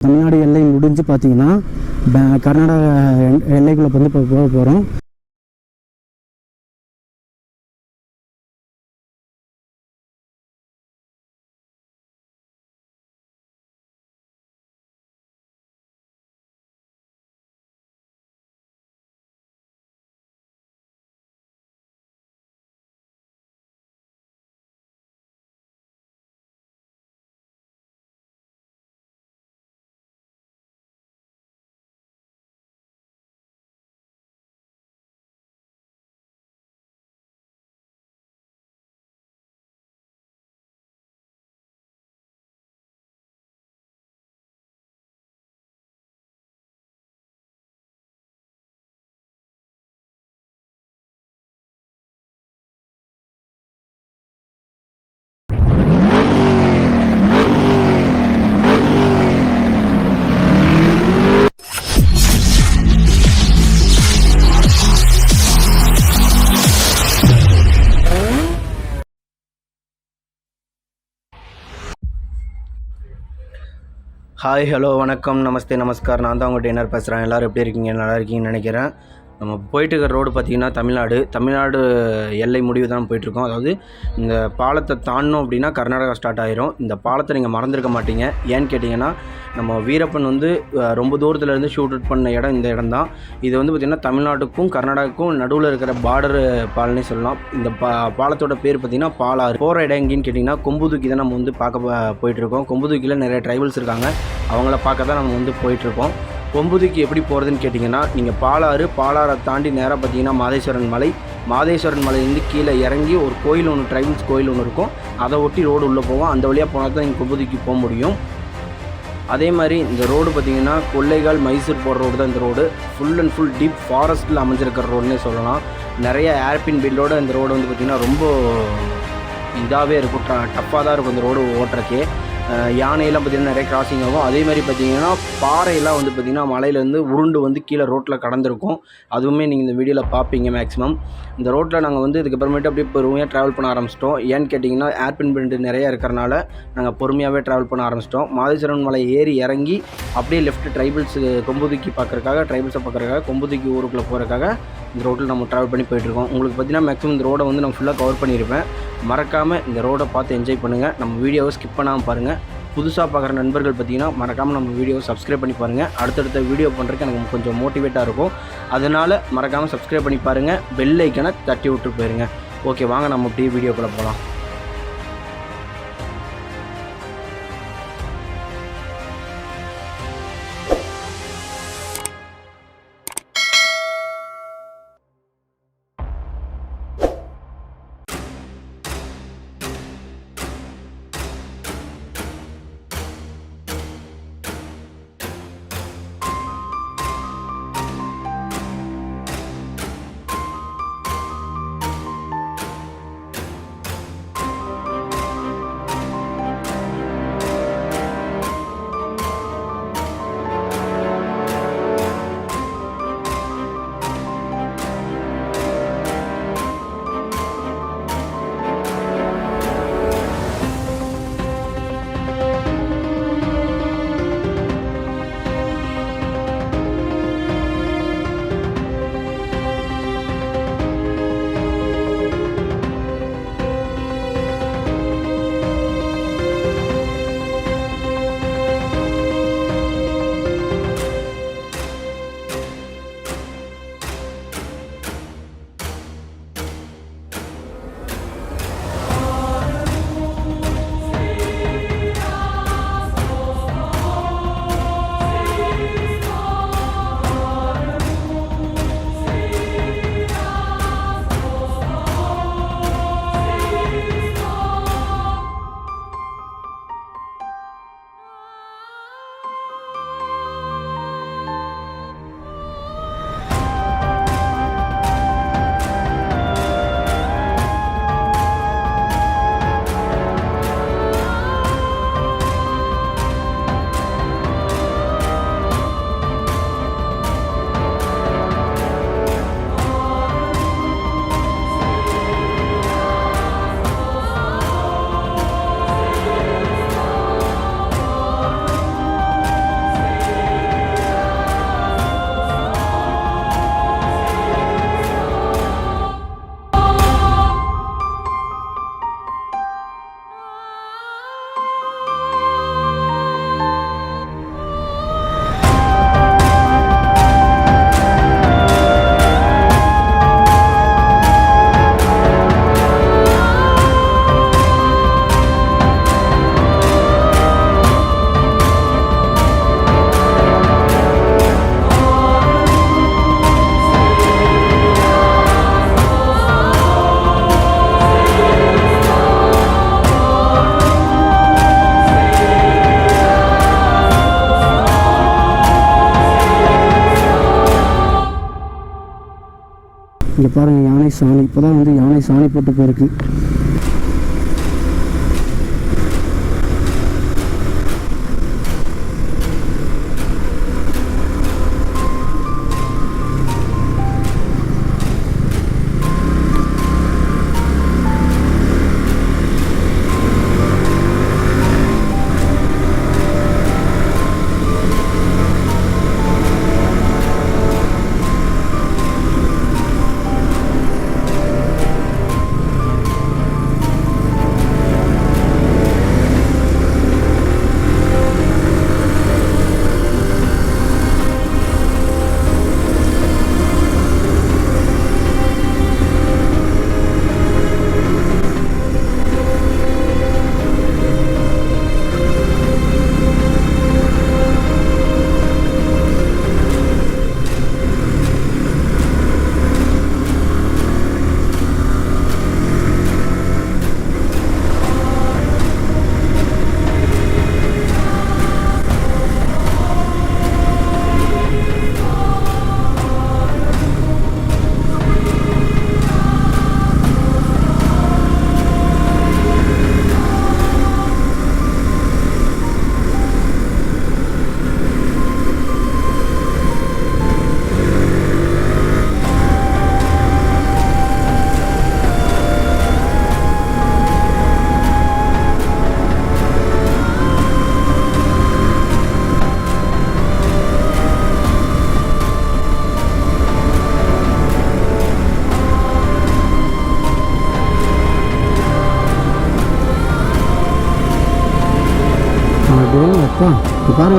தமிழ்நாடு எல்லை முடிஞ்சு பார்த்தீங்கன்னா கர்நாடகா எல்லைக்குள்ளே வந்து இப்போ போக போகிறோம் ஹாய் ஹலோ வணக்கம் நமஸ்தே நமஸ்கார். நான் தான் உங்கள் டின்னர் பேசுகிறேன் எல்லோரும் எப்படி இருக்கீங்க? நல்லா இருக்கீங்கன்னு நினைக்கிறேன். நம்ம போயிட்டு இருக்கிற ரோடு பார்த்திங்கன்னா தமிழ்நாடு. தமிழ்நாடு எல்லை முடிவு தான் போயிட்டுருக்கோம். அதாவது இந்த பாலத்தை தாண்டணும் அப்படின்னா கர்நாடகா ஸ்டார்ட் ஆயிரும். இந்த பாலத்தை நீங்கள் மறந்துருக்க மாட்டீங்க. ஏன்னு கேட்டிங்கன்னா நம்ம வீரப்பன் வந்து ரொம்ப தூரத்துலேருந்து ஷூட் அவுட் பண்ண இடம் இந்த இடம் தான். இது வந்து பார்த்திங்கன்னா தமிழ்நாட்டுக்கும் கர்நாடகாவுக்கும் நடுவில் இருக்கிற பார்டர் பாலனே சொல்லலாம். இந்த பா பாலத்தோட பேர் பார்த்திங்கன்னா பாலாறு. போகிற இடம் எங்கேன்னு கேட்டிங்கன்னா கொம்புதூக்கி தான் நம்ம வந்து பார்க்க போயிட்டுருக்கோம். கொம்புதூக்கியில் நிறைய ட்ரைபல்ஸ் இருக்காங்க. அவங்கள பார்க்க தான் நம்ம வந்து போயிட்டுருக்கோம். கொம்புதிக்கு எப்படி போகிறதுன்னு கேட்டிங்கன்னா நீங்கள் பாலாறு பாலாறை தாண்டி நேராக பார்த்தீங்கன்னா மாதேஸ்வரன் மலை. மாதேஸ்வரன் மலையிலேருந்து கீழே இறங்கி ஒரு கோயில் ஒன்று ட்ரைபல்ஸ் கோயில் ஒன்று இருக்கும். அதை ஒட்டி ரோடு உள்ளே போவோம். அந்த வழியாக போனால் தான் நீங்கள் கொம்புதிக்கு போக முடியும். அதே மாதிரி இந்த ரோடு பார்த்திங்கன்னா கொள்ளைகால் மைசூர் போகிற ரோடு தான் இந்த road full and full deep ஃபாரஸ்ட்டில் அமைஞ்சிருக்கிற ரோடுனே சொல்லலாம். நிறைய ஏர்பின் பில்லோட இந்த ரோடு வந்து பார்த்திங்கன்னா ரொம்ப இதாகவே இருக்கும். டஃப்பாக தான் இருக்கும் இந்த ரோடு ஓட்டுறக்கே யானையெல்லாம் பார்த்திங்கன்னா நிறைய கிராசிங் ஆகும். அதே மாதிரி பார்த்தீங்கன்னா பாறையெல்லாம் வந்து பார்த்திங்கன்னா மலையிலேருந்து உருண்டு வந்து கீழே ரோட்டில் கடந்திருக்கும். அதுவுமே நீங்கள் இந்த வீடியோவில் பார்ப்பீங்க மேக்ஸிமம் இந்த ரோட்டில் நாங்கள் வந்து இதுக்கப்புறமேட்டு அப்படியே பொறுமையாக ட்ராவல் பண்ண ஆரம்பிச்சிட்டோம். ஏன்னு கேட்டிங்கன்னா ஏர்பின் பெல்ட் நிறைய இருக்கிறனால நாங்கள் பொறுமையாகவே ட்ராவல் பண்ண ஆரம்பிச்சிட்டோம். மாதேஸ்வரன் மலை ஏறி இறங்கி அப்படியே லெஃப்ட் ட்ரைபிள்ஸ் கொம்புதுக்கி பார்க்குறக்காக ட்ரைபிள்ஸை பார்க்குறக்காக கொம்புதுக்கி ஊருக்குள்ளே போகிறக்காக இந்த ரோட்டில் நம்ம ட்ராவல் பண்ணி போயிட்டுருக்கோம். உங்களுக்கு பார்த்தீங்கன்னா மேக்ஸிமம் இந்த ரோடை வந்து நான் ஃபுல்லாக கவர் பண்ணியிருப்பேன். மறக்காமல் இந்த ரோடை பார்த்து என்ஜாய் பண்ணுங்கள் நம்ம வீடியோவை ஸ்கிப் பண்ணாமல் பாருங்கள் புதுசாக பார்க்குற நண்பர்கள் பார்த்தீங்கன்னா மறக்காமல் நம்ம வீடியோவை சப்ஸ்கிரைப் பண்ணி பாருங்கள் அடுத்தடுத்த வீடியோ பண்ணுறதுக்கு எனக்கு கொஞ்சம் மோட்டிவேட்டாக இருக்கும். அதனால் மறக்காமல் சப்ஸ்கிரைப் பண்ணி பாருங்கள் பெல் ஐக்கனை தட்டி விட்டு போயிருங்க. ஓகே வாங்க நம்ம அப்படியே வீடியோக்குள்ளே போகலாம் பாருங்கள் யானை சாணி. இப்போ தான் வந்து யானை சாணி போட்டு போயிருக்கு.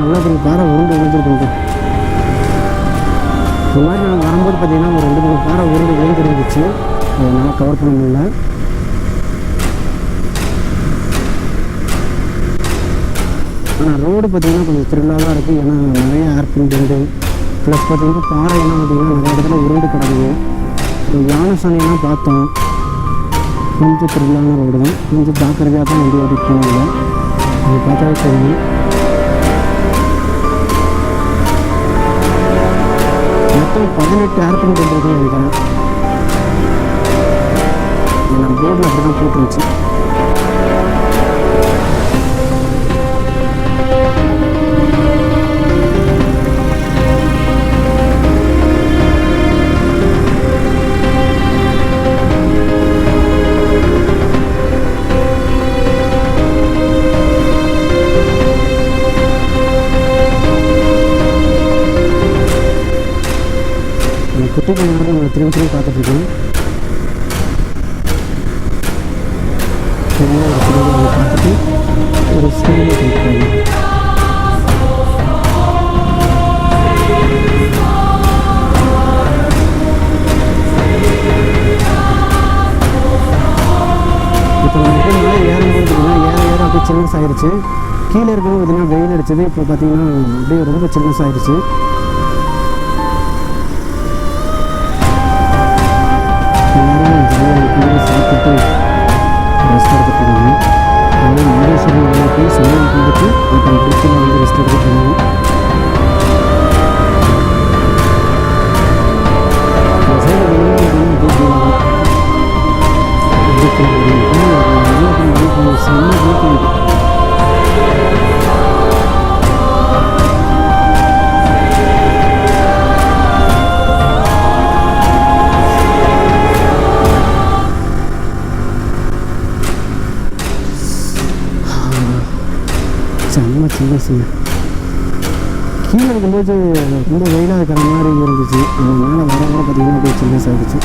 இவ்வளோ பெரிய பாறை உருண்டு விழுந்துருக்கு இந்த மாதிரி நான் வரும்போது பார்த்தீங்கன்னா ஒரு ரெண்டு மூணு பாறை உருண்டு விழுந்துருந்துச்சு. அதை நான் கவர் பண்ண முடியல. ஆனால் ரோடு பார்த்தீங்கன்னா கொஞ்சம் திருவிழாவாக தான் இருக்குது ஏன்னா நிறைய ஏர்பின் உண்டு ப்ளஸ் பார்த்தீங்கன்னா பாறை எல்லாம் பார்த்தீங்கன்னா நிறைய இடத்துல உருண்டு கிடக்குது. இந்த யானை சாணியெல்லாம் பார்த்தோம். கொஞ்சம் த்ரில்லான ரோடு தான் கொஞ்சம் ஜாக்கிரதையாக தான் வண்டி ஓட்டிட்டு போனாங்க. அது பார்த்தாவே தெரியும். மொத்தம் பதினெட்டு ஏர்பின் பண்ணுறது நினைக்கிறேன் நான் போர்டில் அப்படி தான் போட்டுருச்சு ஏற ஏற அப்படியே சில்னஸ் ஆயிடுச்சு கீழே இருக்கும்போது பார்த்தீங்கன்னா வெயில் அடிச்சது இப்போ பார்த்தீங்கன்னா அப்படியே ரொம்ப சில்னஸ் ஆயிடுச்சு செம்ம சின்ன கீழே இருக்கும்போது ரொம்ப வெயிலாக இருக்கிற மாதிரி இருந்துச்சு. நம்ம மேலே வர வர பார்த்திங்கன்னா போய் சின்ன ஆகிடுச்சு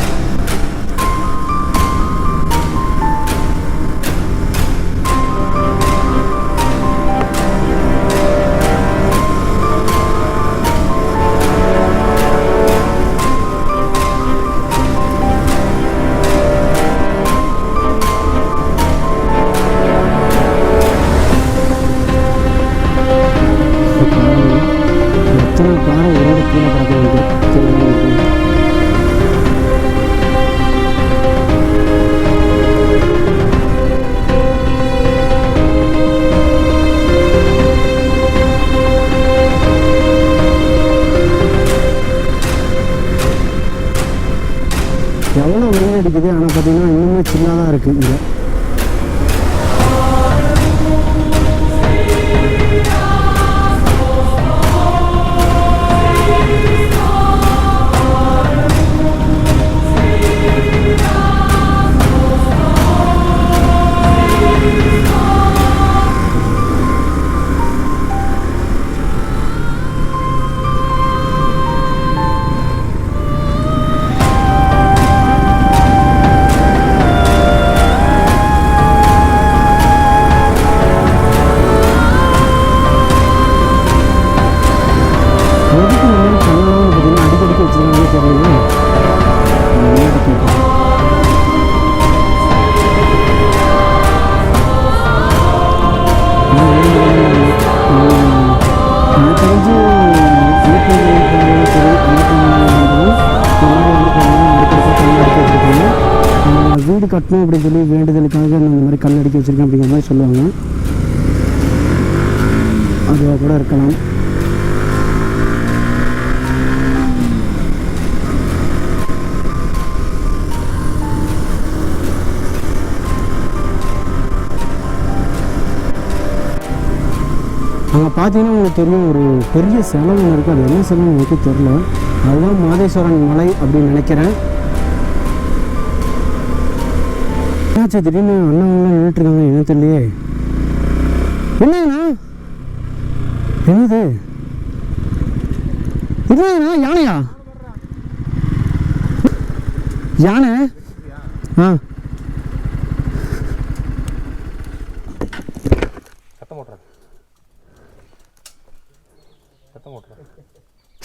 வீடு கட்டணும் அப்படின்னு சொல்லி வேண்டுதலுக்காக நான் இந்த மாதிரி கல் அடிக்க வச்சுருக்கேன் அப்படிங்கிற மாதிரி சொல்லுவாங்க. அதுவாக கூட இருக்கலாம். அங்கே பார்த்தீங்கன்னா உங்களுக்கு தெரியும் ஒரு பெரிய செலவு இருக்குது அது என்ன செலவு எனக்கு தெரில அதுதான் மாதேஸ்வரன் மலை அப்படின்னு நினைக்கிறேன். என்னாச்சு? திடீர்னு அண்ணாவங்களாம் நின்றுட்டுருக்காங்க என்ன தெரியலையே. என்னங்கண்ணா என்னது? இதுண்ணா யானையா? யானை? ஆ. சத்தம் போட்டுறேன்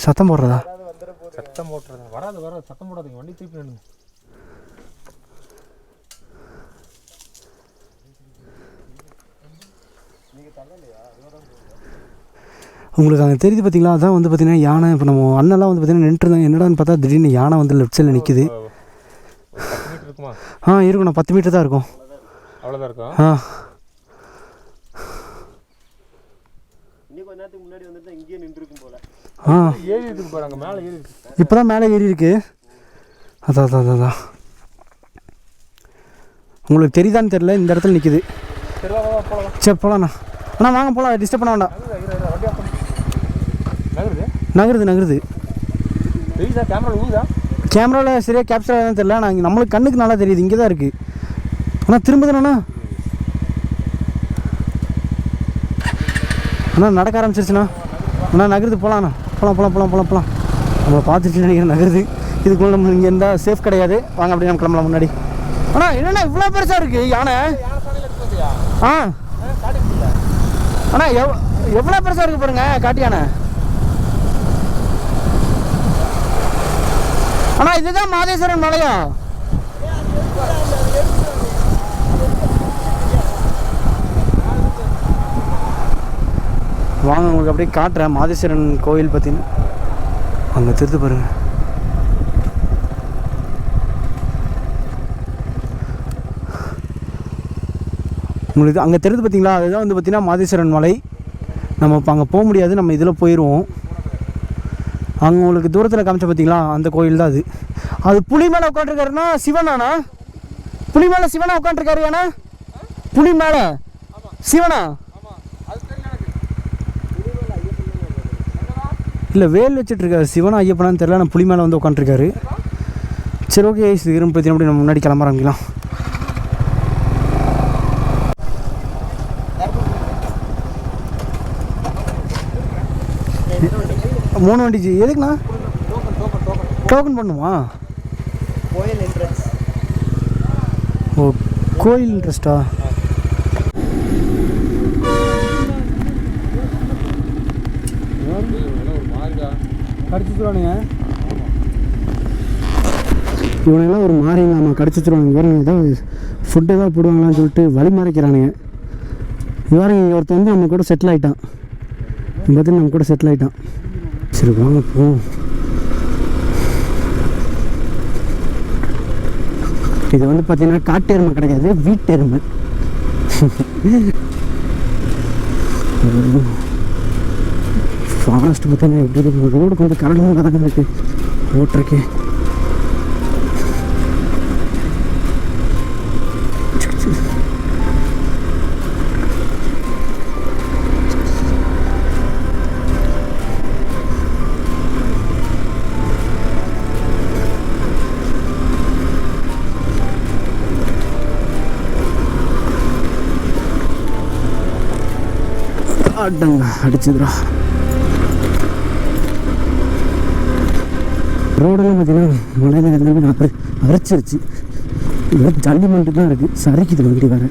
சத்தம் போடுறதா? சத்தம் போட்டுறேன் வராது வராது. சத்தம் போடாதீங்க. வண்டி திருப்பி நின்று உங்களுக்கு அங்கே தெரியுது பார்த்தீங்களா அதான் வந்து பார்த்தீங்கன்னா யானை இப்போ நம்ம அண்ணெல்லாம் வந்து பார்த்தீங்கன்னா நின்றுருந்தாங்க என்னடான்னு பார்த்தா திடீர்னு யானை வந்து லெஃப்ட் சைடில் நிற்குது ஆ இருக்குண்ணா பத்து மீட்டர் தான் இருக்கும். அவ்வளோதான் இருக்கும்? ஆ. ஆ ஏறி இருக்கு பாரு அங்கே மேலே ஏறி இருக்கு. இப்போ தான் மேலே ஏறி இருக்கு. அதான் அதான் அதான், அதான் உங்களுக்கு தெரியுதான்னு தெரில இந்த இடத்துல நிற்குது சரி போகலாண்ணா அண்ணா வாங்க போகலாம் டிஸ்டர்ப் பண்ண வேண்டாம். நகருது? நகருது கேமராவில் சரியாக கேப்சர் ஆகுதுன்னு தெரில ஆனால் இங்கே நம்மளுக்கு கண்ணுக்கு நல்லா தெரியுது இங்கே தான் இருக்குது அண்ணா திரும்புதுண்ணா அண்ணா. நடக்க ஆரம்பிச்சிருச்சுண்ணா. அண்ணா நகருது போகலாண்ணா போகலாம் போகலாம் போகலாம் போகலாம் போகலாம் நம்மளை பார்த்துட்டு நினைக்கிறேன் நகருது. இதுக்குள்ள நம்ம இங்கே இருந்தால் சேஃப் கிடையாது. வாங்க அப்படியே நம்ம கிளம்பலாம் முன்னாடி. அண்ணா என்னண்ணா இவ்வளோ பெருசாக இருக்குது யானை? ஆ. அண்ணா எவ் எவ்வளோ பெருசாக இருக்குது பாருங்க காட்டு யானை? அண்ணா இதுதான் மாதேஸ்வரன் மலையா? வாங்க உங்களுக்கு அப்படியே காட்டுறேன். மாதேஸ்வரன் கோயில் பார்த்தீங்கன்னா அங்கே திருத்து பாருங்க. உங்களுக்கு அங்கே தெரிஞ்சு பார்த்தீங்களா அதுதான் வந்து பார்த்தீங்கன்னா மாதேஸ்வரன் மலை. நம்ம இப்போ அங்கே போக முடியாது. நம்ம இதில் போயிடுவோம் அங்கே உங்களுக்கு தூரத்தில் காமிச்ச பார்த்தீங்களா அந்த கோயில் தான் அது. அது புலி மேலே உட்காந்துருக்காருன்னா சிவனாண்ணா புலி மேலே சிவனா உட்காந்துருக்காரு ஏன்னா? புலி மேலே. சிவனா? இல்லை வேல் வச்சுட்டு இருக்காரு சிவனா ஐயப்பனான்னு தெரியல ஆனால் புலி மேலே வந்து உட்காந்துருக்காரு சரி ஓகே இது இரும்பு பற்றி அப்படி நம்ம முன்னாடி கிளம்ப ஆரம்பிக்கலாம் மூணு வண்டி ஜி எதுக்குண்ணா? டோக்கன் பண்ணுமா? கோயில் ஓ கோயில் இன்ட்ரெஸ்டா ஒரு மாதிரிடா கடிச்சிட்டுவானுங்க இவனுங்கெல்லாம் ஒரு மாறிங்க ஆமாம் கடிச்சிட்டுருவாங்க பாருங்க ஏதோ ஃபுட்டு ஏதாவது போடுவாங்களான்னு சொல்லிட்டு வழி மறைக்கிறானுங்க. இவருங்க இங்கே ஒருத்தன் வந்து நம்ம கூட செட்டில் ஆகிட்டான் பார்த்து நம்ம கூட செட்டில் ஆகிட்டான் வச்சுருக்கோம். இப்போ இது வந்து பார்த்தீங்கன்னா காட்டெருமை கிடையாது வீட்டெருமை ஃபாரஸ்ட் பார்த்தீங்கன்னா எப்படி இருக்கு? ரோடு கொஞ்சம் கரடுமாக தான் இருக்குது ஓட்டுறக்கு Thank ஆட்டங்க அடிச்சுதுடா. ரோடெல்லாம் பார்த்தீங்கன்னா மழையில எல்லாமே அரை அரைச்சிருச்சு. இதெல்லாம் ஜல்லி மட்டும் தான் இருக்குது சரிக்குது வண்டி வேறு.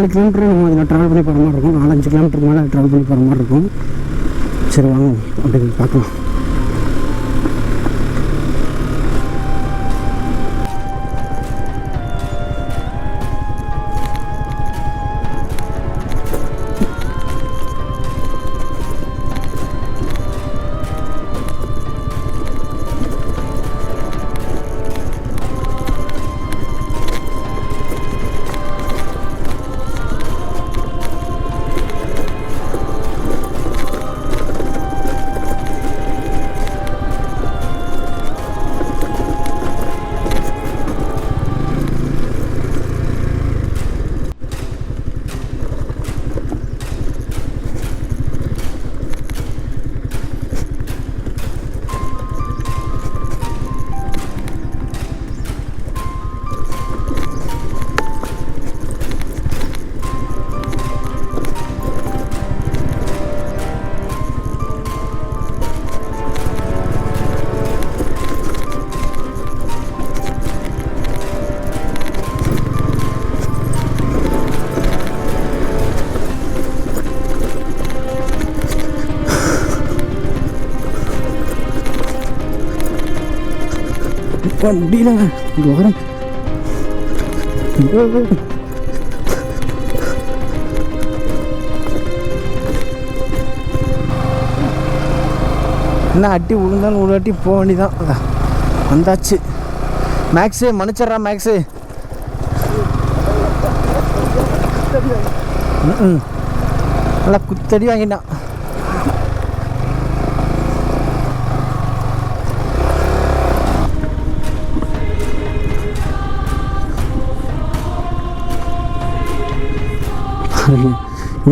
நாலு கிலோமீட்டர் நம்ம அதில் ட்ராவல் பண்ணி போகிற மாதிரி இருக்கும். நாலஞ்சு கிலோமீட்டருக்கு மேலே ட்ராவல் பண்ணி போகிற மாதிரி இருக்கும். சரி வாங்க அப்படி பார்க்கலாம். என்னால் முடியலங்க இங்கே வரேன் என்ன அட்டி விழுந்தாலும் ஒரு அட்டி போக வேண்டிதான் வந்தாச்சு. மேக்ஸு மன்னிச்சிட்றா மேக்ஸு. ம் நல்லா குத்தடி வாங்கிட்டான்.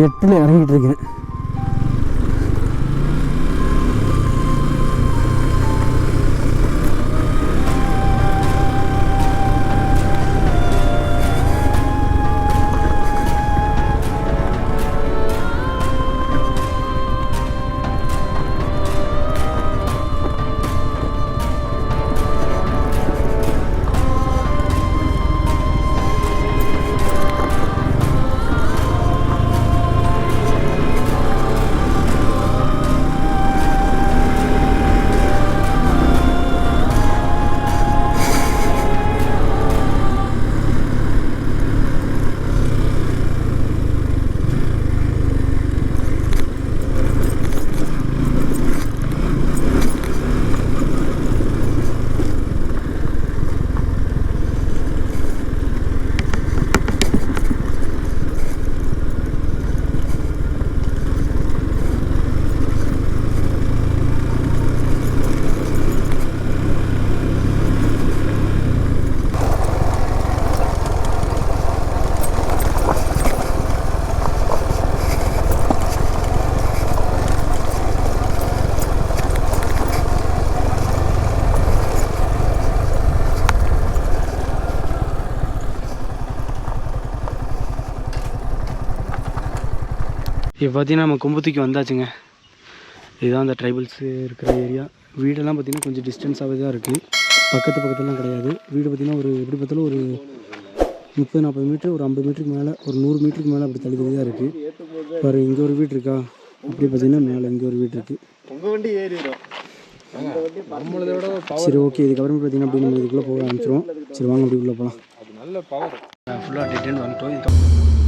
எட்டில் இறங்கிட்டு இருக்கேன். இப்போ பார்த்தீங்கன்னா நம்ம கும்பத்துக்கு வந்தாச்சுங்க. இதுதான் அந்த ட்ரைபல்ஸ் இருக்கிற ஏரியா வீடெல்லாம் பார்த்தீங்கன்னா கொஞ்சம் டிஸ்டன்ஸாகவே தான் இருக்குது பக்கத்து பக்கத்துலலாம் கிடையாது. வீடு பார்த்தீங்கன்னா ஒரு எப்படி பார்த்தாலும் ஒரு முப்பது நாற்பது மீட்டர் ஒரு ஐம்பது மீட்டருக்கு மேலே ஒரு நூறு மீட்டருக்கு மேலே அப்படி தள்ளி தள்ளி தான் இருக்குது பாரு இங்கே ஒரு வீடு இருக்கா? அப்படி பார்த்தீங்கன்னா மேலே இங்கே ஒரு வீடு இருக்குது சரி ஓகே இதுக்கப்புறம் பார்த்தீங்கன்னா அப்படி நம்ம இதுக்குள்ளே போக ஆரம்பிச்சிருவோம். சரி வாங்க அப்படி உள்ளே போகலாம் அது நல்ல பவர் ஃபுல்லாக வந்துட்டோம் இதுக்கு